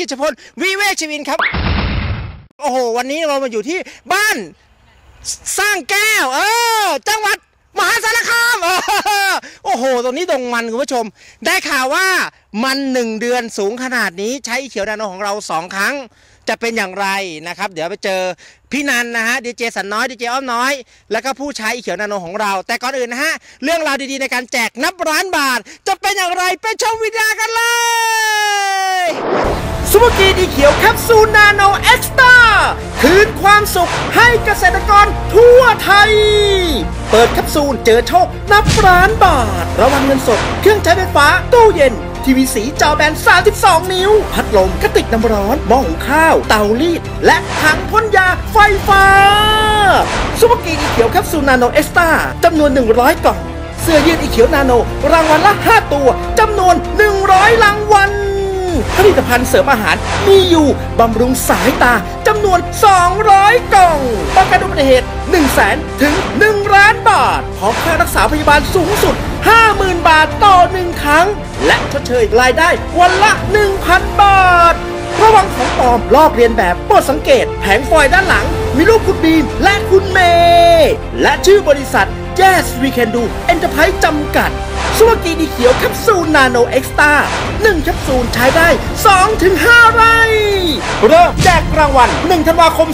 กิจพลวิเวกชีวินครับ โอ้โห วันนี้เรามาอยู่ที่บ้านสร้างแก้ว เออ จังหวัดมหาสารคามโอ้โห ตรงนี้ดงมันคุณผู้ชม ได้ข่าวว่ามันหนึ่งเดือนสูงขนาดนี้ใช้เขียวนาโนของเราสองครั้ง จะเป็นอย่างไรนะครับ เดี๋ยวไปเจอพี่นันนะฮะดีเจสันน้อยดีเจอ้อมน้อย แล้วก็ผู้ใช้เขียวนาโนของเรา แต่ก่อนอื่นนะฮะ เรื่องราวดีๆในการแจกนับล้านบาท จะเป็นอย่างไรไปชมวิดีโอกันเลย ซุปเปอร์กรีนอีเขียวแคปซูลนาโนเอ็กซ์ตาคืนความสุขให้เกษตรกรทั่วไทย เปิดแคปซูลเจอโชคนับล้านบาท ระวังเงินสด เครื่องใช้ไฟฟ้า ตู้เย็น ทีวีสีจอแบน 32 นิ้ว พัดลมกระติกน้ำร้อนหม้อหุงข้าว เตารีด และถังพ่นยาไฟฟ้าซุปเปอร์กรีนอีเขียวแคปซูลนาโนเอ็กซ์ตาจำนวน 100 กล่องเสื้อยืดอีเขียวนาโน รางวัลละ 5 ตัว จำนวน 100 รางวัล ผลิตภัณฑ์เสริมอาหารมีอยู่บำรุงสายตาจำนวน 200 กล่องป้องกันอุบัติเหตุ 1 0 0 0 0แสนถึง 1 ล้านบาท พร้อมค่ารักษาพยาบาลสูงสุด 50,000 บาทต่อ 1 ครั้ง และชดเชยรายได้วันละ 1,000 บาทระวังของปลอมลอกเลียนแบบโปรดสังเกต แผงฟอยล์ด้านหลัง มีรูปคุณบีมและคุณเมย์และชื่อบริษัท Yes We Can Do Enterprise จำกัด สุวกีดีเขียวแคปซูลนาโนเอ็กซ์ตาหนึ่งแคปซูลใช้ได้ 2-5 ไร่ เริ่มแจกรางวัล1ธันวาคม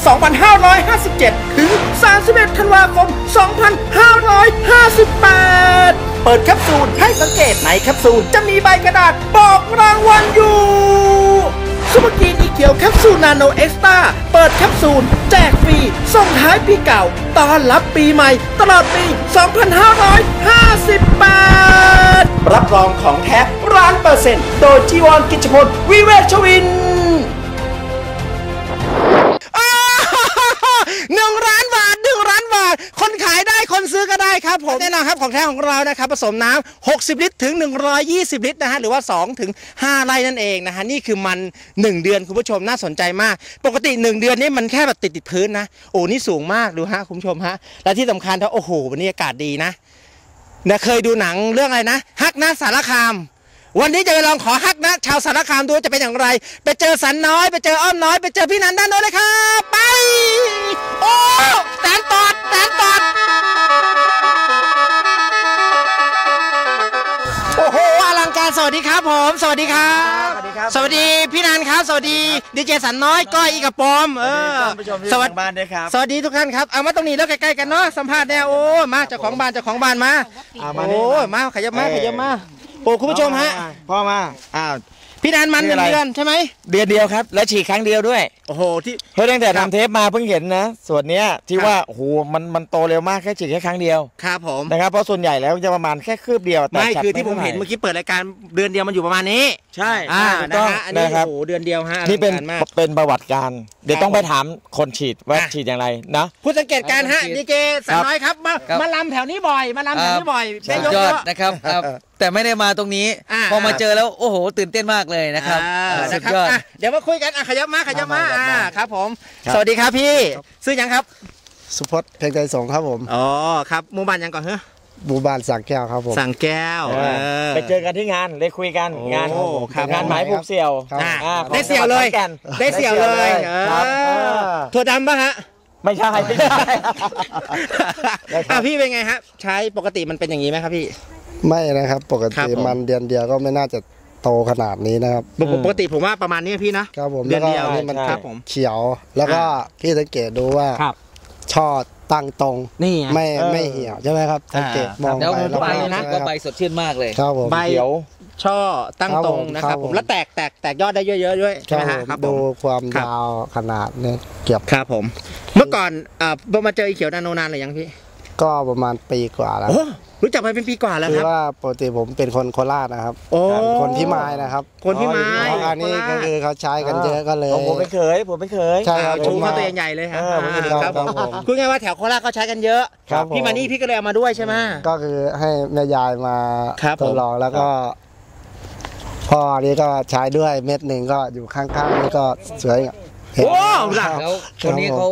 2557 ถึง 31 ธันวาคม 2558 เปิดแคปซูลให้สังเกตในแคปซูลจะมีใบกระดาษบอกรางวัลอยู่ ซุปเปอร์กรีนอีเขียวแคปซูลนาโนเอ็กซ์ตาเปิดแคปซูล แจกฟรีส่งท้ายปีเก่าต้อนรับปีใหม่ ตลอดปี 2558รับรองของแท้ร้านเปอร์เซ็นต์โดยจีวรกิจพลวิเวกชวินหนึ่งล้านบาทหนึ่งล้าน บาท คนขายได้คนซื้อก็ได้ครับผมแน่นอนครับของแท้ของเรานะครับผสมน้ำ60 ลิตรถึง 120 ลิตรนะฮะหรือว่า 2 ถึง 5 ไร่นั่นเองนะฮะนี่คือมัน 1 เดือนคุณผู้ชมน่าสนใจมาก ปกติ 1 เดือนนี่มันแค่แบบติดติดพื้นนะโอ้นี่สูงมากดูฮะคุณผู้ชมฮะและที่สำคัญถ้าโอ้โหวันนี้อากาศดีนะเนี่ยเคยดูหนังเรื่องอะไรนะฮักหน้าสารคาม วันนี้จะไปลองขอฮักนะ ชาวสารคามดูว่าจะเป็นอย่างไร ไปเจอสันน้อย ไปเจออ้อมน้อย ไปเจอพี่นันด้านโน้นเลยครับ ไป โอ้แตนตอดแตนตอดโอ้โหอลังการสวัสดีครับผม สวัสดีครับ สวัสดีครับ สวัสดีพี่นันครับ สวัสดีดีเจสันน้อยก้อยอีกระปอม เออท่านผู้ชมที่สวัสทางบ้านด้วยครับสวัสดีทุกท่านครับ เอามาตรงนี้แล้วใกล้ๆกันเนาะสัมภาษณ์แน่โอ้มาเจ้าของบ้านเจ้าของบ้านมา อ่ามานี่โอ้มามาขยับมาขยับมา โอ้คุณผู้ชมฮะพ่อมาอ้าวพี่นันมันหนี่นึ่งอะไรเดือนใช่ไหมเดือนเดียวครับ และฉีดครั้งเดียวด้วยโอ้โหที่เฮ้ยตั้งแต่ครับทำเทปมาเพิ่งเห็นนะส่วนเนี้ยที่ครับว่าโอ้โหมันมันโตเร็วมากแค่ฉีดแค่ครั้งเดียวครับผมนะครับเพราะส่วนใหญ่แล้วจะประมาณแค่คืบเดียวแต่ไม่จัดคือที่ผมเห็นท่าเมื่อกี้เปิดรายการเดือนเดียวมันอยู่ประมาณนี้ ใช่อ่าถูกนะต้องฮะอันนี้นะครับ โอ้โหเดือนเดียวฮะนี่เป็นอลังการมาก เป็นประวัติการเดี๋ยวต้องไปถามคนฉีดว่าอะ ฉีดอย่างไรนะ ผู้สังเกตการณ์ฮะครับดีเจสันน้อยครับมาครับ มาลำแถวนี้บ่อย มาลำแถวนี้บ่อยสุได้ดยกยอเยดอะนะครับครับแต่ไม่ได้มาตรงนี้ อ่า พอมาเจอแล้วโอ้โห ตื่นเต้นมากเลยนะครับอ่าเออนะสุดครับยอด อะเดี๋ยวมาคุยกันอะขยับมาขยับมามามาอ่ามา ครับผม ครับ สวัสดีครับพี่ ซื้อยังครับ สุพจน์เพียงใจสงครับผม อ๋อครับหมู่บ้านยังก่อนเฮ้หมู่ บ้านสังแก้วครับผม สั่งแก้วเออเออไปเจอกันที่งานได้คุยกันโอ้งานครับ งานหมายผูกเสี่ยวครับ อะอ่าของได้เสี่ยวเลย จังหวัดขอนแก่นได้เสี่ยวเลยเอครับอเออถั่วดำป่ะฮะ ไม่ใช่ไม่ใช่ ได้ครับ อะพี่เป็นไงฮะ ใช้ปกติมันเป็นอย่างนี้ไหมครับพี่ ไม่นะครับ ปกครับติผม มันเดือนเดียวก็ไม่น่าจะโตขนาดนี้นะครับ ปกปกติผมว่าประมาณนี้พี่นะ ครับผมเดือนเดียวแล้วก็นี่มัน ครับผม เขียวแล้วก็พี่สังเกตดูว่าครับ ช่อตั้งตรงนี่ไง ไม่เออไม่เหี่ยวใช่ไหมครับสังเกตอ่ามองแล้วไปใบรอบๆนะ ใช่ไหมก็ครับใบสดชื่นมากเลย ครับผม ใบเขียว ช่อตั้งครับตรงผมนะครับครับผผมมแล้วแตกแตกแตกยอดได้เยอะๆด้วยคใช่รับไหมผฮะมครับผดูม ความครับ ยาวขนาดเนี่ยเกือบครับผม เมื่อก่อนอ่ามาเจอไอเขียวนาโนนานหรือยังพี่ก็ประมาณปีกว่าแล้ว โอ้ รู้จักมาเป็นปีกว่าแล้วคืคอรับว่าปกติผมเป็นคนโคราชนะครับโอ้คนพิมายนะครับคนพิมายแล้วอันนี้ก็คือเขาใช้กันเยอะก็เลยผมผมเป็นเคยผมเป็นเคยใช่ครับ ชูผมเข้ามาตัวใหญ่ๆเลยครัเออผมเห็นครับครับผผมมพูดง่ายๆว่าแถวโคราชเขาใช้กันเยอะ ครับผม พี่มานี่พี่ก็เลยเอามาด้วยใช่ไหม ก็คือให้แม่ยายมาครับผม ทดลองแล้วก็ พ่อนี่ก็ใช้ด้วยเม็ดหนึ่งก็อยู่ข้างๆนี่ก็สวยเห็นโอ้ล่ะแล้วคนนี้เขา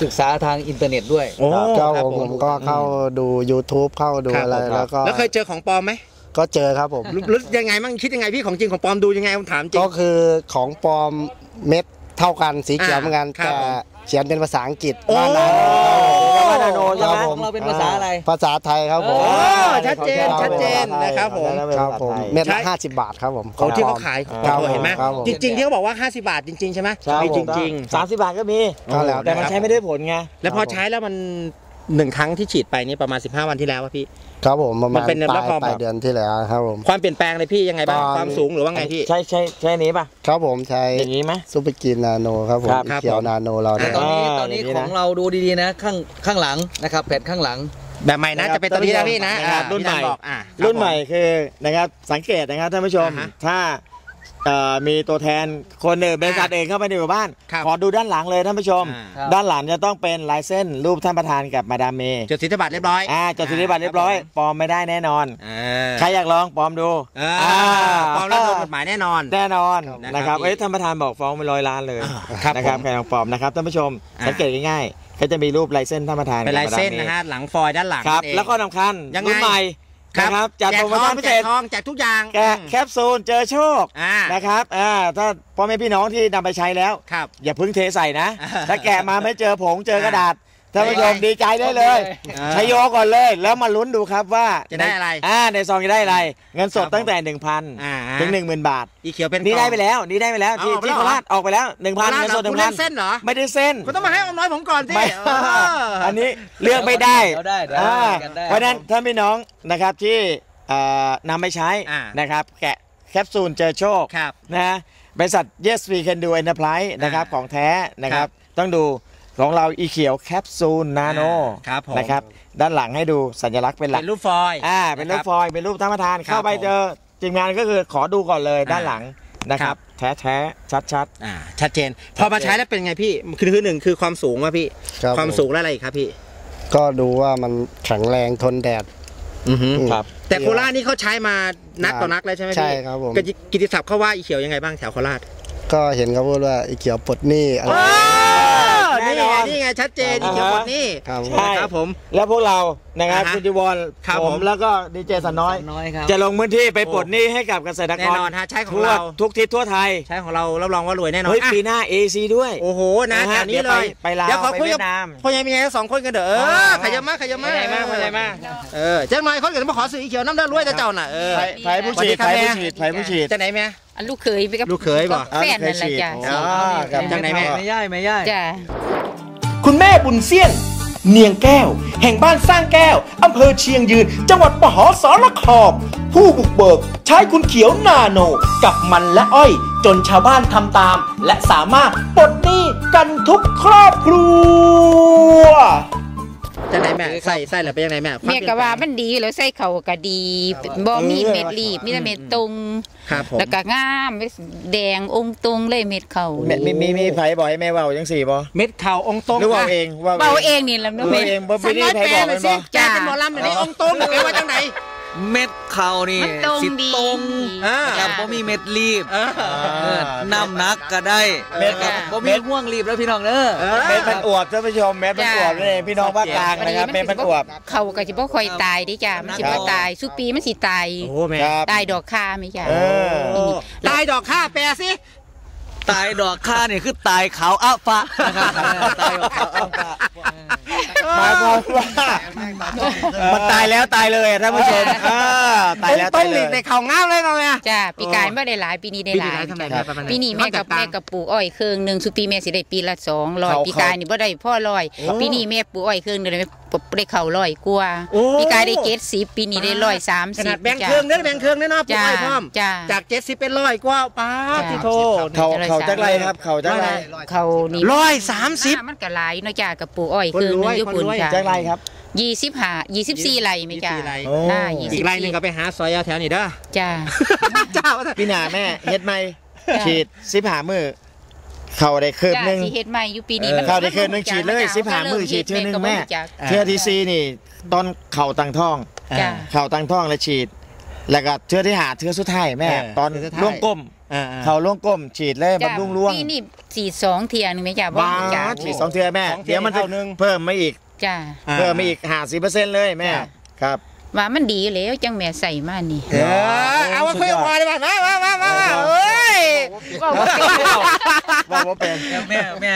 ศึกษาทางอินเทอร์เน็ตด้วย โอ้ก็ครับผมผมก็เข้าดู YouTube เข้าดูครับอะไรผมแล้วก็แล้วเคยเจอของปลอมไหมก็เจอครับผม รู้รู้ยังไงมั่งคิดยังไงพี่ของจริงของปลอมดูยังไงผมถามจริง ก็คือของปลอมเม็ดเท่ากันสีเขียวอ่าเหมือนกันครับแต่ผม เขียนเป็นภาษาอังกฤษโอ้บ้านนาโนบ้านนาโนใช่ไหมครับผของเราเป็นภาษาอะไร ภาษาไทยครับผมโอ้ชัดเจนชัดเจนนะครับผมครับผมเม็ดใช่ละห้าสิบบาทครับผมเขาที่เขาขายครับเห็นไหมครับผมจริงๆที่เขาบอกว่า50บาทจริงๆใช่ไหมใช่มีจจริริงงๆสามสิบบาทก็มีก็แล้วแต่มันใช้ไม่ได้ผลไงๆแล้วพอใช้แล้วมันหนึ่งครั้งที่ฉีดไปนี่ประมาณ 15 วันที่แล้วอะพี่ ครับผมประมัมานณเป็นปลาแล้วยพอปลายแบบเดือนที่แล้วครับผม ความเปลี่ยนแปลงเลยพี่ยังไงบ้างตอน ความสูงหรือว่าไงพี่ ใช่ใช่ใช่อันนี้ป่ะ ครับผมใช้อย่างนี้ไหม ซูเปอร์กินนาโนครับผมครับครับเขียวผมนาโนเราแต่เนี่ย ตอนนี้อ่าตอนนี้อย่างนี้ขนะ องเราดูดีๆนะข้างข้างหลังนะครับแผ่นข้างหลัง แบบใหม่นะจะเป็นตัวนี้นะพี่นะนะครับอ่ารุ่นใหม่ที่ท่าบอกอ่ารุ่นใหม่คือนะครับสังเกตนะครับท่านผู้ชม อ่าฮะถ้า เอ่อมีตัวแทนคนหนึ่งบริษัทเองเข้าไปในหมู่บ้าน ครับขอดูด้านหลังเลยท่านผู้ชม อ่าครับ ด้านหลังจะต้องเป็นลายเส้นรูปท่านประธานกับมาดามเมย์จดสิทธิบัตรเรียบร้อยอ่าจดสิทธิบัตรเรียบร้อยปลอมไม่ได้แน่นอน เออใครอยากลองปลอมดูเออปลอมแล้วโดนกฎหมายแน่นอน แน่นอนครับนะครับนะครับเอ้ยท่านประธานบอกฟ้องไปร้อยล้านเลยครับนะครับผมใครลองปลอมนะครับท่านผู้ชมอ่า สังเกตง่ายๆเขาจะมีรูปลายเส้นท่านประธานเป็นลายเส้นกับนะมาดามมย์ฮะหลังฟอยล์ด้านหลังครับ นั่นเอง แล้วก็สำคัญยังไง รุ่นใหม่ นะครับจัดแจโปกรโมทอชั่งนพิแจเศกษทองแจกทุกอย่างแกะแคปซูลเจอโชคอ่านะครับอ่าถ้าพ่อแม่พี่น้องที่นำไปใช้แล้วครับอย่าเพึ่งเทใส่นะอ่าถ้าแกะมาไม่เจอผงเจอกระดาษ ท่านผู้ชมไม่ดีใจได้เลยอ่าใช้โยก่อนเลย แล้วมาลุ้นดูครับว่าจะได้อะไร อ่าในซองจะได้อะไร เงินสดครับตั้งแต่อ่า1,000ถึง 10,000 บาท อีเขียวเป็นนี่ได้กล่องไปแล้วนี่ได้ไปแล้ว ที่เอาออกไปที่แล้วโคราชออกไปแล้ว 1,000โคราชเงินสดเหรอคุณเล่น1,000เส้นเหรอไม่ได้เส้น คุณต้องมาให้อมน้อยผมก่อนสิไม่ เอออันนี้เลือกไม่ได้เดี๋ยวได้เดี๋ยวอ่ากันได้ เพราะฉะนั้นท่านพี่น้องนะครับที่เอ่อนำไปใช้อ่านะครับแกะแคปซูลเจอโชค ครับ นะฮะบริษัท Yes We Can Do Enterprise นะครับ อ่าของแท้นะครับครับต้องดู ของเราอีเขียวแคปซูลนาโนอ่าครับผมนะครับ ด้านหลังให้ดูสัญลักษณ์เป็นหลักเป็นรูปฟอยล์อ่าเป็นรูปะคบฟอยล์เป็นรูปท่านประธานครับเข้าไปผมเจอทีมงานก็คือขอดูก่อนเลยอ่าด้านหลังนะคครัรับบแท้แท้ชัดชัดอ่าชัดเจน พอมาใช้แล้วเป็นไงพี่คือคือหนึ่งคือความสูงว่ะพี่ครับความผสูงและอะไรอีกครับพี่ ก็ดูว่ามันแข็งแรงทนแดดอือฮึๆครับแต่โคราชนี่เขาใช้มานักต่อนักแล้วใช่ไหมพี่ใช่ครับผมกิติกิติศัพท์เขาว่าอีเขียวยังไงบ้างแถวโคราชก็เห็นเขาพูดว่าไอ้เขียวปลดหนี้อะไรแน่นี่นไงอน นี่ไงชัดเจนอีเขียวหมดนี่ครับ ใช่ครับผม แล้วพวกเรานะครับอ่าฮะคุณจิวรครับผผมม แล้วก็ดีเจสันน้อย น้อยครับ จะลงพื้นที่ไปปลดหนี้ให้กับเกษตรกแน่รนอนฮะใช้ของทั่วเรา ทุกทิศทั่วไทยใช้ของเรารับรองว่ารวยแน่นอนเฮ้ยอะปีหน้า AC ด้วย โอ้โหนะนะฮะแถวนี้เลย เดี๋ยวไปไปลาวเดี๋ยวขอไปคุยเวีกับยดนามพ่อใหญ่มีไงสองคนกันเด้อเออ๋ออขยับมาขยับมาขยับมาขยับมาเออเจ้าหน่อยคนอื่นมาขอซื้ออีเขียวน้ำเด้อรวยแต่เจ้าน่ะเออไผ่ไผ่ผู้ฉีดสวัไผ่สดีผู้ครับฉีดไผ่ผู้ฉีดจะไหนแม่ อันลูกเคยไปกับลูกเขยบ่แฟนนั่นแหละจ้ะอ๋อครับจากไหนแม่ไม่ย่ายไม่ย่ายจ้ะคุณแม่บุญเซียนเนียงแก้ว แห่งบ้านสร้างแก้ว อำเภอเชียงยืน จังหวัดมหาสารคามผู้บุกเบิกใช้คุณเขียวนาโน กับมันและอ้อย จนชาวบ้านทำตาม และสามารถปลดหนี้กันทุกครอบครัว จะไหนแม่ใส่ใส่หรือเป็นยังไงแม่แม่ก็ว่ามันดีแล้วใส่เขาก็ดีบ่มีเม็ดรีบมีแต่เม็ดตรงครับผม แล้วก็งามแดงองค์ตรงเลยเม็ดเขามีมีมีมีไผ่บอกให้แม่เว่าจังสี่บ่เม็ดเข่าองค์ตรงหรือเว่าเองว่า เบาเองนี่ล่ะเอเนาะอแม่เองบ่สัไม่กได้น้อยไผ่แปลบอกหน่มัอยนสิบ่แกเป็นหมอลำอย่างนี้องค์ตรงแปลว่าจังไหน เม็ดเขานี่มันตรงสิดีตรงอ่า นะครับบ่มีเม็ดรีบเออเออ น้ำหนักก็ได้เม็ด นะครับบ่มีห่วงรีบแล้วพี่น้องเด้อ เออ เม็ดพันอวบท่านผู้ชมเม็ดพันอวบนี่นเองพี่น้องภาคกลางนะครับเม็ดพันอวบ เขาก็สิบ่ค่อยตายเดิจ้ะมันสิบ่ตายสุปีมันสิตายโอ้แม่ครับ ตายดอกคาไหมจ้ะเออโอ้ตายดอกข้าแปลสิ ตายดอกข้านี่คือตายขาวอัฟ้านะครับเออตายดอกขาวอัฟ้าหมายค วามว่ามันตายแล้วตายเลยอะท่านผู้ชมอ่าตายแล้วต้ตานยหเลลียกในเขาง่ามเลยเนาะแม่จ้ะปีกายบ่ได้หลายปีนี้ได้ปีหนี้ลายได้ทำไมจ้ะแม่ประมาณปีนี้แม่กับความแตกต่างแม่กับปลูกอ้อยเครื่องหนึ่งสุปีแม่สิได้ปีละสองร้อยเขาปีกายนี่บ่ได้พ่อร้อยโอ้ปีนี้แม่ปลูกอ้อยเครื่องหนึงได้ได้เข่าร้อยกว่าโอ้ ปีกายได้เกตสิบปีนี้ได้ร้อยสามขสินาบดแบ่งเครื่องเด้อแบ่งเครื่องเด้อเนาะปุ๊บจ้าไอ้พร้อม จ้า จากเจ็ดสิบเป็นร้อยกว่าป้าบจ้าที่โทเขาเขาจักไรครับ เขาจักไร เขานี่ร้อยสามสิบ มันก็หลายเนาะจ้ากับปลูกอ้อยคนเครื่องหรนึวยงอยู่คนปุ่นรวยจ้าจักไรครับยี่สิบห้ายี่สิบสี่ไร่ไหมจ้ายี่สิบสี่ไร่หน้าโอ้ยี่อีสิกบไร่หนึงก็ไปหาซอยเอาแถวนี้เด้อจ้าจ้าว่าพี่หนาแม่เฮ็ดไหมจ้ะฉีดสิบหามือเข้าได้คืบจ้าหนึงสีเฮ็ดใหม่อยู่ปีนี้เออมันเข้าได้คืบหนึงฉีดเลยสิบหามือฉีดเทื่อหนึงแม่เทื่อที่ซีนี่ตอนเข่าตังท้องจ้าเข่าตังท้องแล้วฉีด แล้วก็เทื่อที่หาเทื่อสุดท้ายแม่เออตอนเทื่อสุดท้ายล่วงก้มอ่าๆเข่าล่วงก้มฉีดเลยจ้าบำรุงร่วงปีนี้ฉีดสองเทียหนึงไหมจ้าว้าจ้าฉีดสองเทื่อแม่สองเทื่อเดี๋ยวมันจะเท่านึงเพิ่มมาอีก จ้าอ่าเพิ่มมาอีกหาสิเปอร์เซ็นต์เลยแม่ จ้ะ ครับว่ามันดีอยู่แล้วจังแม่ใส่มานี่เออเอามาคุยกับพอดีกว่ามามามามามาเอ้ย ว่าว่าเป็น แม่แม่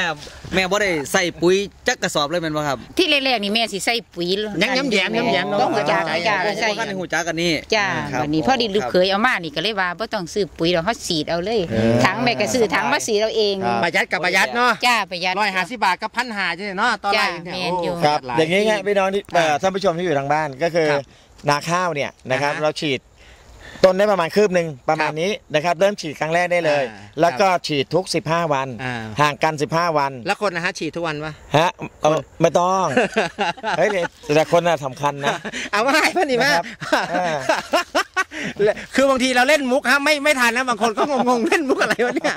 แม่บ่ได้ใส่ปุ๋ยจักกระสอบเลยแม่นบ่ครับที่แรกๆนี่แม่สิใส่ปุ๋ยยังย้ำแย้มย้ำแย้มต้องหัวจ้าจ้าโอ้ใส่บ่คันได้ฮู้จักกันนี่จ้าครับวันนี้พอดีลูกเคยเอามานี่ก็เลยว่าบ่ต้องซื้อปุ๋ยดอกเฮาฉีดเอาเลยถังแม่ก็ซื้อถังมาฉีดเอาเองประหยัดกับประหยัดเนาะจ้าประหยัดร้อยห้าสิบบาทกับพันหาใช่ไหมเนาะตอนแรกจ้ะเนี่ยแม่นอยู่โครับหลอย่างนี้ไงพี่น้องที่เอ่อท่านผู้ชมที่อยู่ทางบ้านก็คือครับนาข้าวเนี่ยนะครับอ่าฮะเราฉีด ต้นได้ประมาณคืบหนึ่งประมาณครับนี้นะครับเริ่มฉีดครั้งแรกได้เลย อ่าแล้วก็ฉีดทุก 15 วัน อ่า ห่างกัน 15 วันแล้วคนนะฮะฉีดทุกวันปะ ฮะเอาไม่ต้องเฮ้ยแต่คนน่ะสำคัญนะ เอามาให้พ่อนี่แม่นะครับเออ คือบางทีเราเล่นมุกฮะไม่ไม่ทันนะบางคนก็งงๆ เล่นมุกอะไรวะเนี่ย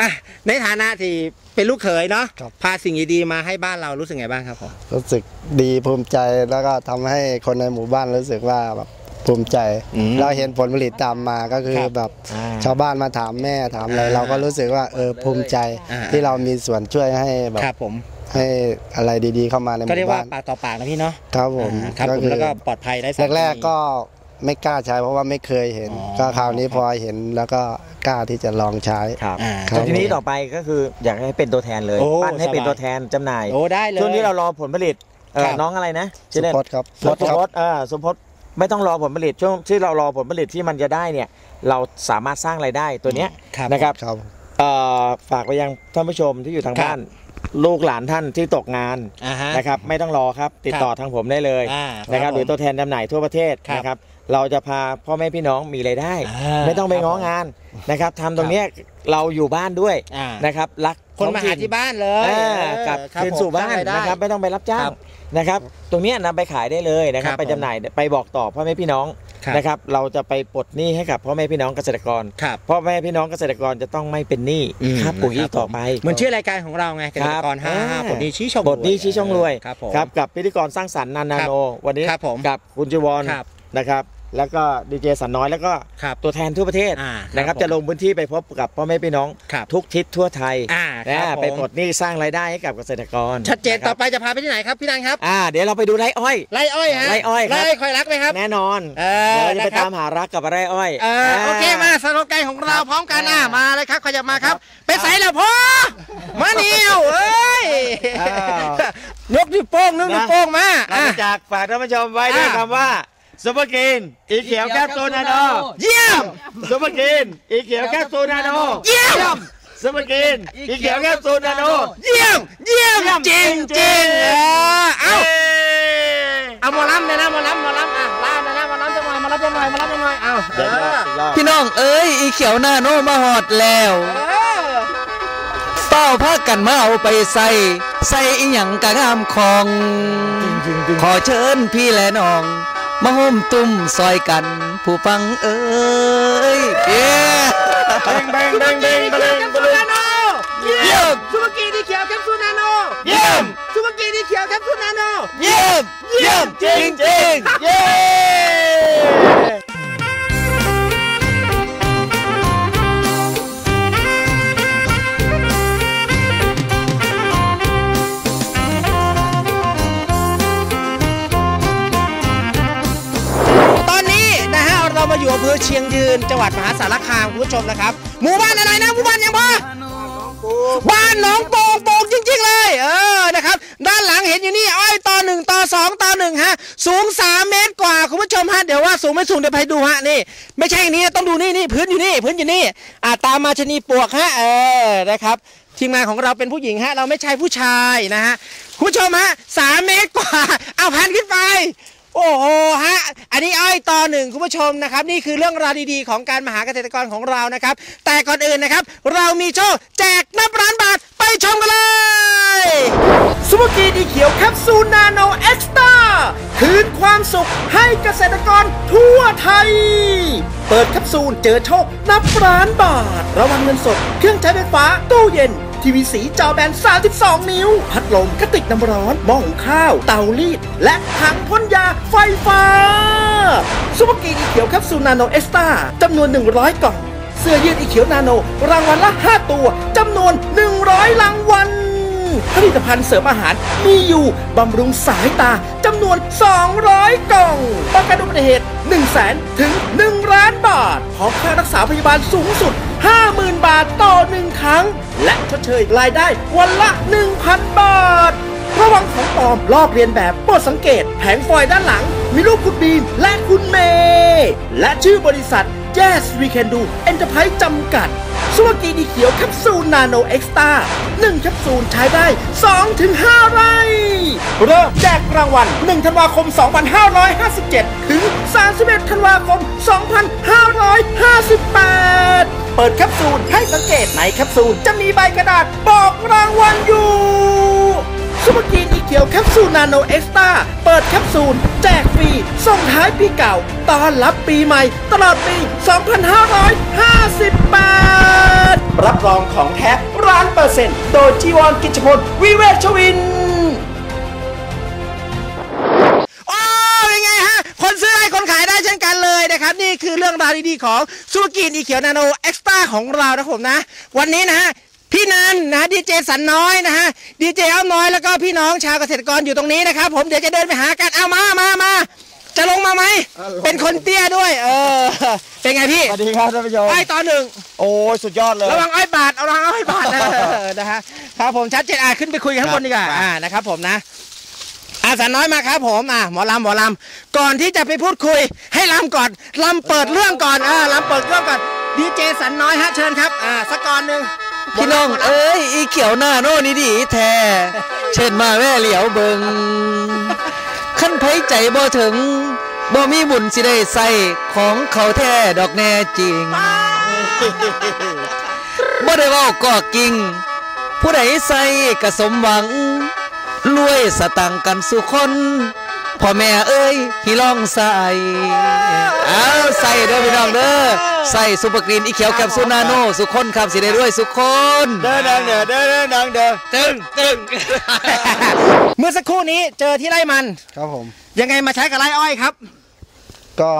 อะในฐานะที่เป็นลูกเขยเนาะครับ พาสิ่งดีๆมาให้บ้านเรารู้สึกไงบ้างครับผมรู้สึกดีภูมิใจแล้วก็ทำให้คนในหมู่บ้านรู้สึกว่าแบบ ภูมิใจอืมเราเห็นผลผลิตตามมาก็คือครับแบบอ่าชาวบ้านมาถามแม่ถามอะไรอ่าเราก็รู้สึกว่าเออภูมิใจอ่า ที่เรามีส่วนช่วยให้แบบครับผมให้อะไรดีๆเข้ามาในหก็เรียมู่กว่าบ้านปากต่อปากนะพี่เนาะครับผมอ่าครับผมคือแล้วก็ปลอดภัยได้สารแรกๆก็ไม่กล้าใช้เพราะว่าไม่เคยเห็น อ๋อ ก็คราวนี้พอเห็นแล้วก็กล้าที่จะลองใช้ ครับอ่า ครับทีนี้ต่อไปก็คืออยากให้เป็นตัวแทนเลยโอ้ปั้นให้เป็นสบาย ตัวแทนจำหน่าย โอ้ได้เลย ช่วงนี้เรารอผลผลิตเอ่อครับ น้องอะไรนะสุอเล่นพจน์ครับสมพศอ่าสมพศ ไม่ต้องรอผลผลิตช่วงที่เรารอผลผลิตที่มันจะได้เนี่ยเราสามารถสร้างรายได้ตัวเนี้ยครับนะครับครับเอ่อฝากไปยังท่านผู้ชมที่อยู่ทางครับบ้าน ลูกหลานท่านที่ตกงานอ่าฮะ นะครับไม่ต้องรอครับติดต่อทางผมได้เลยอ่านะครับครับหรือตัวแทนจำหน่ายทั่วประเทศครับนะครับเราจะพาพ่อแม่พี่น้องมีรายได้ อ่าไม่ต้องไปครับง้องานนะครับทำตรงเนี้ยเราอยู่บ้านด้วยอ่านะครับรักคนมาท้หาองถิ่ที่บ้านเลยอ่าเออกลับครับคืนสู่บ้านผมสร้งรยได้ นะครับไม่ต้องไปรับจ้าคงรับ นะครับ ตรงเนี้ยนำไปขายได้เลยนะครับครับไปจำหน่ายไปบอกต่อพ่อแม่พี่น้องครับนะครับ เราจะไปปลดหนี้ให้กับพ่อแม่พี่น้องเกษตรกรครับพ่อแม่พี่น้องเกษตรกรจะต้องไม่เป็นหนี้อืมค่าปุ๋ยอีกต่อไปเหมือนชื่อรายการของเราไงเกษตรกรครับห้าห้าอ่าบทนี้ชี้ชมบทนี้ชี้ช่องรวยครับผมครับกับพิธีกรสร้างสรรค์นันนาโนวันนี้ครับผมกับคุณจีวรครับนะครับ แล้วก็ดีเจสันน้อยแล้วก็ครับตัวแทนทั่วประเทศอ่านะครับผมจะลงพื้นที่ไปพบกับพ่อแม่พี่น้องครับทุกทิศทั่วไทยอ่านะครับผม ไปปลดหนี้สร้างรายได้ให้กับเกษตรกรชัดเจนนะคต่รัอบไปจะพาไปที่ไหนครับพี่นันครับ อ่าเดี๋ยวเราไปดูไร่อ้อย ไล่อ้อยฮะไร่อ้อยครับ ไล่คอยรักไหมครับ แน่นอนเออเดี๋ยวเราจะไปนะครับ ตามหารักกับไร่อ้อยเออโอเคมาสโลแกนของเราพร้อมกันอะมาเลยครับขยับมาครับ ไปใส่แล้วพ่อมาเนียวเอ้ยอ้าว ยกนิ้วโป้งนึกนิ้วโป้งมาเราอะ จะจากฝากท่านผู้ชมไว้ด้วยอ่า คำว่า ซุปเปอร์กินอีเขียวแคปซูลนาโนเยี่ยมซุปเปอร์กินอีเขียวแคปซูลนาโนเยี่ยมซุปเปอร์กินอีเขียวแคปซูลนาโนเยี่ยมเยี่ยมจริงจริงๆเออเอาเอาหมอลำเลยนะหมอลำหมอลำอะลามเลยนะหมอลำจะหน่อยหมอลำจะหน่อยหมอลำจะหน่อยเอาเดี๋ยวรอบอีกรอบพี่น้องเอ้ยอีเขียวหน้าโนมาหอดแล้วเออเป้าพากันมาเอาไปใส่ใส่อีหยังกะงามของ ขอเชิญพี่และน้อง มาห่มตุ้มซอยกัน ผู้ฟังเอ้ยเย้เบ่งเบ่งเบ่งเบ่งเขีเบ่ยวงแคปซูลนาโนเยี่ยมซูเปอร์กีดีเขียวแคปซูลนาโน เยี่ยมซูเปอร์กีดีเขียวแคปซูลนาโน เยี่ยม เยี่ยมจริงจริงๆเย้ อยู่อำเภอเชียงยืน จังหวัดมหาสารคามคุณผู้ชมนะครับ หมู่บ้านอะไรนะหมู่บ้านยังพอบ้านหนองโป่งโป่งจริง ๆ เลย เออนะครับ ด้านหลังเห็นอยู่นี่อ้อยต่อหนึ่งต่อสองต่อหนึ่งฮะ สูง3เมตรกว่าคุณผู้ชมฮะเดี๋ยวว่าสูงไม่สูงเดี๋ยวไปดูฮะนี่ ไม่ใช่อย่างนี้ต้องดูนี่นี่พื้นอยู่นี่พื้นอยู่นี่อ่าตามมาชะนีปวกฮะเออนะครับทีมงานของเราเป็นผู้หญิงฮะ เราไม่ใช่ผู้ชายนะฮะ คุณผู้ชมฮะสามเมตรกว่า เอาพันขึ้นไป โอ้โหฮะ อันนี้อ้อยต่อหนึ่งคุณผู้ชมนะครับ นี่คือเรื่องราวดีๆ ของการมหาเกษตรกรของเรานะครับ แต่ก่อนอื่นนะครับ เรามีโชว์แจกนับล้านบาทไปชมกันเลยซุกีดีเขียวแคปซูลนาโนเอ็กซ์ตาคืนความสุขให้เกษตรกรทั่วไทย เปิดแคปซูลเจอโชคนับล้านบาท ระวังเงินสด เครื่องใช้ไฟฟ้าตู้เย็น ทีวีสีจอแบน 32 นิ้ว พัดลมกระติกน้ำร้อนหม้อหุงข้าว เตารีด และถังพ่นยาไฟฟ้าซุปเปอร์กีนอีเขียวแคปซูลนาโนเอสตาจำนวน 100 กล่อง เสื้อยืดอีเขียวนาโน รางวัลละ 5 ตัวจำนวน 100 รางวัลผลิตภัณฑ์เสริมอาหารมีอยู่ บำรุงสายตาจำนวน 200 กล่องประกันอุบัติเหตุ 1 0 0 0 0แสนถึง 1 ล้านบาทพร้อมค่ารักษาพยาบาลสูงสุด 50,000 บาทต่อ 1 ครั้ง และชดเชยรายได้วันละ 1,000 บาท ระวังของปลอมลอกเลียนแบบโปรดสังเกต แผงฟอยล์ด้านหลัง มีรูปคุณบีมและคุณเมย์และชื่อบริษัท Yes We Can Do Enterprise จำกัดสวกีดีเขียวแคปซูลนาโนเอ็กซ์ตา1แคปซูลใช้ได้ 2-5 ไร่ เริ่มแจกรางวัล1ธันวาคม 2557 ถึง 31 ธันวาคม 2558 เปิดแคปซูลให้สังเกตในแคปซูลจะมีใบกระดาษบอกรางวัลอยู่ซุปเปอร์กีนอีเขียวแคปซูลนาโนเอ็กซ์ตาเปิดแคปซูล แจกฟรีส่งท้ายปีเก่าต้อนรับปีใหม่ ตลอดปี 2558 รับรองของแท้ร้านเปอร์เซ็นต์โดยจีวรกิจพลวิเวชวิน โอ้เป็นไงฮะ คนซื้อให้คนขายได้เช่ นกันเลยนะครับนี่คือเรื่องราวดีๆของซูกินอีเขียวนาโนเอ็กซ์ต้าของเรานะผมนะ วันนี้นะฮะพี่นันนะดีเจสันน้อยนะฮะดีเจอ้อมน้อยแล้วก็พี่น้องชาวเกษตรกรอยู่ตรงนี้นะครับ ผมเดี๋ยวจะเดินไปหากันเอามามามาจะลงมาไหม เป็นคนเตี้ยด้วย เออ เป็นไงพี่ สวัสดีครับท่านผู้ชมไอ้อยต่อหนึ่ง โอ้ยสุดยอดเลย ระวังอ้อยบาดระวังอ้อยบาดนะนะฮะ ครับผมชัดเจนอะขึ้นไปคุยกันข้างบนดีกว่าครับอ่า นะครับผมนะ อาสาน้อยมาครับผมอะหมอลำหมอลำก่อนที่จะไปพูดคุย ให้ลำก่อนลำเปิดเรื่องก่อนอ่าลำเปิดเรื่องก่อนดีเจสันน้อยฮะเชิญครับอ่าสักก่อนหนึ่งพี่น้องเอ้ยอีเขียวหน้าโน่นี่ดีแท้เชิญมาแม่เหลียวเบิงขั้นไผใจบ่ถึงบ่มีบุญสิได้ใส่ของเขาแท้ดอกแน่จริงบ่ได้เว้าก็กิ่งผู้ใดใส่ก็สมหวัง รวยสตังค์กันสุคนพ่อแม่เอ้ยฮิลองใส่เอาใส่เด้อพี่น้องเด้อใส่ซุปเปอร์กรีนอีเขียวแคปซูลนาโนสุคนครับสิได้รวยสุคนเดินเดินเดินเดินเดินเดินเดินตึงตึงเมื่อสักครู่นี้เจอที่ไร่มันครับผม ยังไงมาใช้กับไร่อ้อยครับ ก็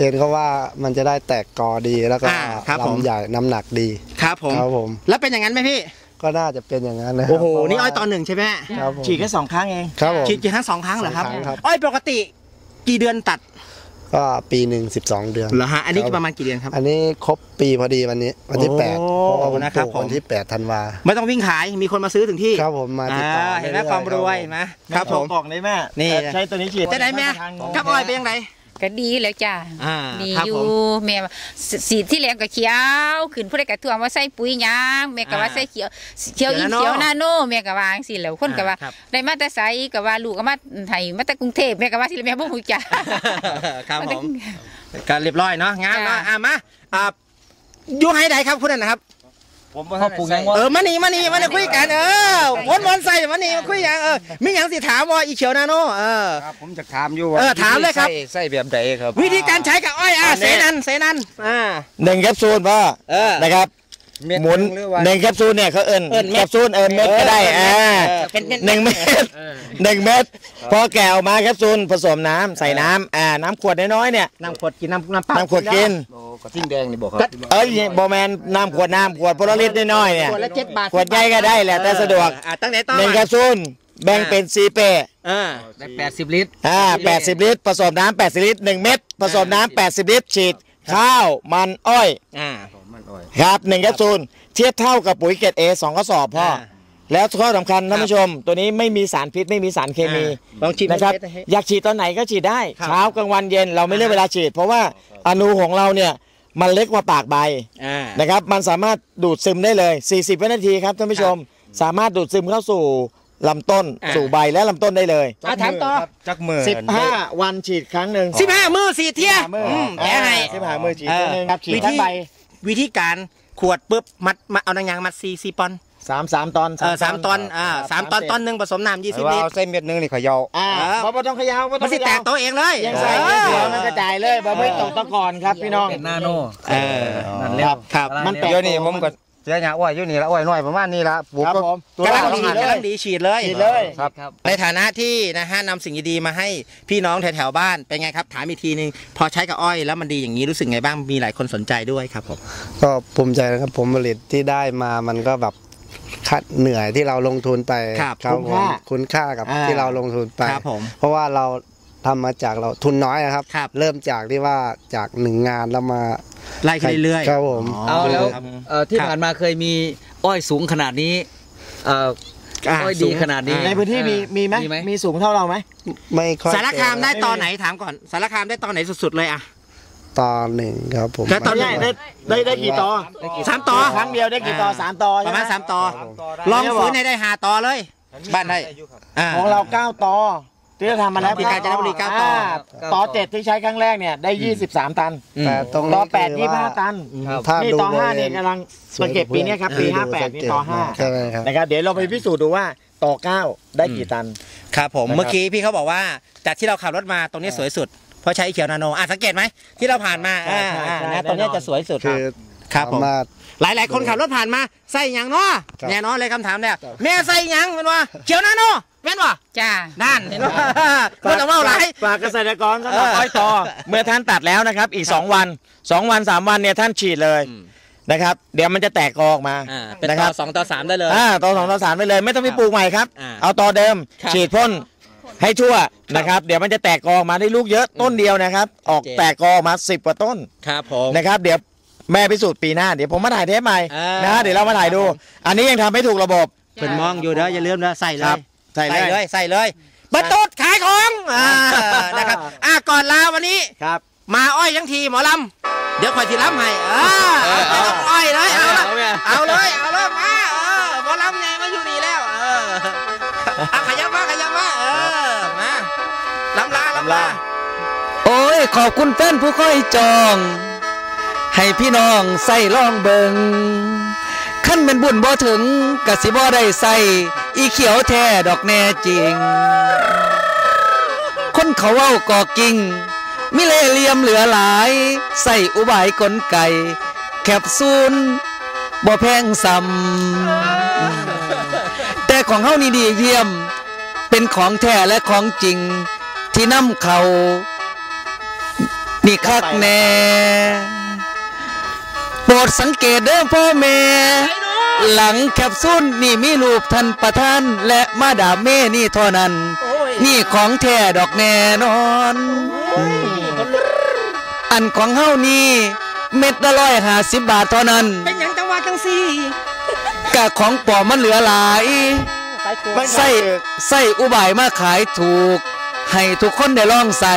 เห็นเขาว่ามันจะได้แตกกอดีแล้วก็อ่าครับผมลำใหญ่น้ำหนักดีครับผมครับผม แล้วเป็นอย่างนั้นไหมพี่ ก็น่าจะเป็นอย่างนั้นนะครัโอ้โหเพราะว่า นี่อ้อยตอนหนึ่งใช่ไหมครับผมฉีดแค่สองครั้งเองครับผมฉีดกี่ครั้งสองครั้งเหรอครับสองครั้งครับ อ้อยปกติกี่เดือนตัดก็ปีหนึ่งสิบสองเดือน เหรอฮะอันนี้ครับ ประมาณกี่เดือนครับ อันนี้ครบปีพอดีวันนี้วันที่แปดโอ้เพราะว่าผมนะครับปลูกผม วันที่แปดธันวา ไม่ต้องวิ่งขายมีคนมาซื้อถึงที่ครับผมมาติดต่ออ่าเห็นไหมรื่อยๆความรวยคบเห็นไหมครับผมกล่องได้แม่นี่ ใช้ตัวนี้ฉีด จะได้แม่กับอ้อยเป็นยังไง ก็ดีแล้วจ้าอ่าดีครับอยู่ผมแม่ว่าสสีที่แหลงก็เขียว ขึ้นผู้ใดก็ทวงว่าใส่ปุ๋ยหยังแม่ก็ว่าอ่าใส่เขียวเขียวอีเขียวนาโน่เขียวนาโนแม่ก็ว่าจังซี่แหล้วคนก็ว่า อ่าครับ ได้มาแต่ไสก็ว่าลูกก็มาไทยมาแต่กรุงเทพแม่ก็ว่าสิแม่บ่ฮู้จักครับาผแต่มก็เรียบร้อยเนาะงานเนาะจ้าอะมาอ่าอยู่ให้ไหนครับคุณนั่นนะครับ ผมพ่อปลูกยังเออมานี่มานี่มานี่คุยกันเออวนวนๆใส่มานี่มาคุยกันเออมีหยังสิถามว่าอีเขียวนาโนเออ ครับผมจะถามอยู่เออถามเลยครับ ใส่ใส่แบบใดครับ วิธีการใช้กับอ้อยอะอันเสนี้นันเสนันอ่าหนึ่งแคปซูลพ่อเออนะครับ หมุนหนึ่งแคปซูลเนี่ยเขาเอิ้นเอิ้นเม็ดแคปซูลเอิ้นเม็ดก็ได้อ่าเออเป็นเม็ดหนึ่งเม็ดหนึ่งเม็ดพอแกะออกมาแคปซูลผสมน้ำใส่น้ำอ่าน้ำขวดน้อยๆเนี่ยน้ำขวดกินน้ำน้ำเปล่าน้ำขวดกินกระทิ่งแดงนี่บอกครับเอ้ยบอแมนน้ำขวดน้ำขวดโพลาริสน้อยๆเนี่ยขวดละเจ็ดบาทขวดใหญ่ก็ได้แหละแต่สะดวกอ่าตั้งไหนต่อหนึ่งแคปซูลแบ่งเป็นสี่เป้ อ่า ได้แปดสิบลิตร อ่า80 ลิตร ผสมน้ำ80 ลิตร 1 เม็ด ผสมน้ำ80 ลิตร ฉีด ข้าว มัน อ้อย อ่า ครับ1แคปซูลเทียบเท่ากับปุ๋ยเกรด A 2กระสอบพ่ออ่าแล้วข้อสำคัญท่านผู้ชม ตัวนี้ไม่มีสารพิษไม่มีสารเคมีลองชิมนะครับให้เทสให้อยากฉีดตอนไหนก็ฉีดได้ ครับ เช้ากลางวันเย็นเราไม่เลือกเวลาฉีด เพราะว่าอนูของเราเนี่ยมันเล็กกว่าปากใบ อ่า นะครับมันสามารถดูดซึมได้เลย 40 วินาทีครับท่านผู้ชม สามารถดูดซึมเข้าสู่ลำต้นอ่า สู่ใบและลำต้นได้เลย อะถามต่อ จักมือ15 วันฉีดครั้งหนึ่งสิบห้ามือสี่เที่ยมืออืมแพ้ให้ สิบห้ามือฉีดเอตัวอหนึงครับฉีดวิทั้ธีงใบ วิธีการขวดปุ๊บมัดมาเอานางยางมัดซีซีปอนสามสามตอนเออสามตอนอ่าสามตอนตอนหนึ่งผสมน้ำยี่สิบว่าลิตเอารเส้นเม็ดนึงนี่เขย่าอ่าเออบ่บ่ต้องเขย่าบ่ต้มัอนงสิเขแตย่ากตัวเองเลยยังใส่เดียวมันกระจายเลยบ่ไม่ต้องตะก่อนครับพี่น้องเป็นนาโนเออนั่นแล้วครับมันแตกเดี๋ยวนี้ผมก็ เสียหยาอ้อยอยู่นี่ละอ้อยน้อยประมาณนี้ละปลูกครับก็ ผมตัวกำลังละดีห้ากำลังดีฉีดเลย ฉีดเลย ครับ ในฐานะที่นะฮะนำสิ่งดีๆมาให้พี่น้องแถวๆบ้านเป็นไงครับ ถามอีกทีนึง พอใช้กับอ้อยแล้วมันดีอย่างนี้รู้สึกไงบ้างมีหลายคนสนใจด้วยครับผม ก็ภูมิใจนะครับผมผลิตที่ได้มามันก็แบบคัดเหนื่อยที่เราลงทุนไปครับครับคุ้มผมค่าคุณค่ากับอ่าที่เราลงทุนไป ครับผมเพราะว่าเรา ทำมาจากเราทุนน้อยนะครับครับ เริ่มจากที่ว่าจากหนึ่งงานแล้วมาไล่ขึ้นเรื่อยๆครับผมเอาแล้วครับเอ่อที่ครับผ่านมาเคยมีอ้อยสูงขนาดนี้เอ่ออ่าอ้อยดีขนาดนี้อ่าในพื้นที่มีมีไหมมีไหมมีสูงเท่าเราไหมไม่ค่อยสารคามได้เจตอนไหนถามก่อนสารคามได้ตอนไหนสุดๆเลยอะตอนหนึ่งครับผมแล้วตอนไม่นี้ใช่ได้ได้ได้กี่ตอสามต่อครั้งเดียวได้กี่ตอสามตอประมาณใช่ไหสามต่อลองฝืนให้ได้หาต่อเลย บ้านได้อ่าของเราเก้าตอ ที่เราทำมาแล้วที่กาญจนบุรีเก้าตอตอเจ็ดที่ใช้ครั้งแรกเนี่ยได้ยี่สิบสามตันแต่ตรงตอนี้แปดคือยี่ห้าว่าตันถ้านี่ดูตอห้าบริเวณนี่กำลังมาเก็บปีเนี้ยครับปีห้าแปดนี่ตอห้าใช่ไหมครับ นะครับ เดี๋ยวเราไปพิสูจน์ดูว่าต่อเก้าได้กี่ตัน ครับผมนะครับ เมื่อกี้พี่เขาบอกว่าจากที่เราขับรถมาตรงนี้สวยสุด เพราะใช้เขียวนาโนอะสังเกตไหมที่เราผ่านมาอ่าอ่านะตรงเนี้ยจะสวยสุดคือครับผม สามารถ หลายหลายๆคนขับรถผ่านมาใส่หยังเนาะครับแน่นอนเลยคำถามเนี่ยแม่ใส่หยังเป็นว่าเขียวนาโน เป็นว่าจ้า นั่นเห็นว่าไม่ต้องเมาหลาย ฝากเกษตรกรสำหรับเอออ้อยตอเมื่อท่านตัดแล้วนะครับ อีก 2 วัน 2 วัน 3 วันเนี่ยท่านฉีดเลยนะครับ เดี๋ยวมันจะแตกกอออกมาอ่าเป็นนะคต่รัอบสองต่อสามได้เลย อ่าต่อสองต่อสามไปเลย ไม่ต้องไปปลูกใหม่ครับ อ่าเอาตอเดิม ครับ ฉีดพ่นให้ชั่วนะครับ เดี๋ยวมันจะแตกกอออกมาได้ลูกเยอะต้นเดียวนะครับ ออกเจ๋งแตกกอออกมา 10กว่าต้น ครับผม นะครับเดี๋ยวแม่พิสูจน์ปีหน้า เดี๋ยวผมมาถ่ายเทปใหม่อ่านนะเดี๋ยวเรามาถ่ายดู อันนี้ยังทำไม่ถูกระบบเป็นมองอยู่เด้ออย่าลืมนะใส่เลครัย บใส่เลยเลยใส่เลยเบัตตุดขายของอ่านะครับอะก่อนลาวันนี้ ครับ มาอ้อยทั้งทีหมอลำเดี๋ยวคอยทีลำให้เออเอาไปต้องอ้อยเลยเอาละเอาเลยเอาเลยมาเออหมอลำไงมาอยู่นี่แล้วเอออะขยับมาขยับมาเออมาลำลาลำลา โอ้ย ขอบคุณแฟนผู้คอยจอง ให้พี่น้องใส่ล่องเบิง ขั้นเป็นบุญบ่ถึงกะสิบ่ได้ใส่อีเขียวแท้ดอกแน่จริง คนเขาเว้ากอกิ่งมิเลเลียมเหลือหลาย ใส่อุบายกลไกแคปซูลบ่แพงซ้ำแต่ของเฮานี่ดีเยี่ยม เป็นของแท้และของจริง ที่นำเขา นี่คักแน่ ดสังเกตเด้อพ่อแม่ หลังแคปซูลนี่มีรูปท่านประธานและมาดามเม่นี่เท่านั้น นี่ของแท้ดอกแน่นอน อันของเฮานี่เม็ดละร้อยห้าสิบบาทเท่านั้น เป็นหยังจังหวะจังสี่กะของปลอมมันเหลือหลายใส่ใส่อุบายมาขายถูก ให้ทุกคนได้ลองใส่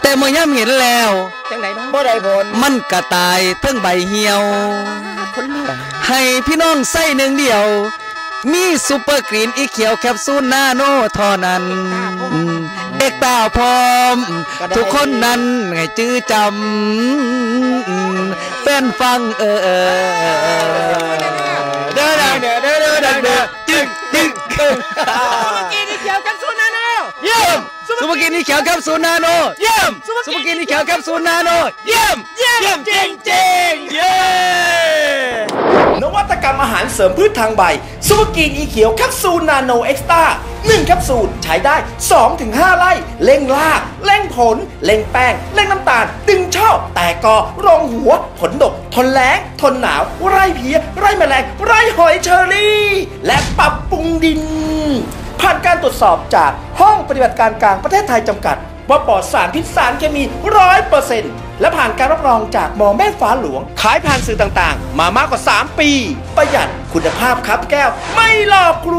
แต่เมื่อย่ำเห็นแล้วจังไหนน้อง บ่ได้ผลมันกระตายเทั้งใบเหี่ยวให้พี่น้องใส่หนึ่งเดียว มีซูเปอร์กรีนอีเขียวแคปซูลนาโนเท่านั้น เอกตาพร้อม ทุกคนนั้นให้จื้อจำแฟนฟังเออเออเด้อเด้อเด้อเด้อเด้อเด้อเด้อจึ๊งจึ๊ง ซูเปอร์กรีนอีเขียวแคปซูลนาโนเยี่ยมซูเปอร์กรีนอีเขียวแคปซูลนาโนเยี่ยมเยี่ยมจริงจริงเย้นวัตกรรมอาหารเสริมพืชทางใบซูเปอร์กีนอีเขียวแคปซูลนาโนเอ็กซ์ต้า1แคปซูลใช้ได้ 2-5 ไร่เร่งรากเร่งผลเร่งแป้งเร่งน้ำตาล ดึงช่อแตกกอรองหัว ผลดก ทนแล้งทนหนาว ไร่เพี้ยไร่แมลง ไร่หอยเชอรี่ และปรับปรุงดิน ผ่านการตรวจสอบจากห้องปฏิบัติการกลางประเทศไทยจำกัด ว่าปลอดสารพิษสารเคมีร้อยเปอร์เซ็นต์และผ่านการรับรองจากหมอแม่ฟ้าหลวง ขายผ่านสื่อต่างๆ มามากกว่า 3 ปี ประหยัดคุณภาพครับแก้วไม่หลอกล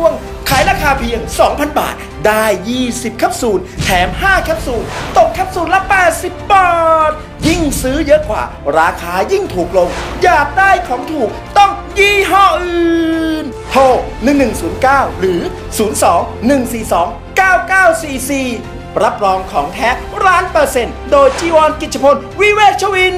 วง ขายราคาเพียง 2,000 บาท ได้ 20 แคปซูล แถม 5 แคปซูล ตกแคปซูลละ 80 บาท ยิ่งซื้อเยอะกว่า ราคายิ่งถูกลง อยากได้ของถูกต้องยี่ห้ออื่น โทร 1109 หรือ 02 142 9944 รับรองของแท้ร้านเปอร์เซ็นต์ โดยจีวรกิจพล วิเวชวิน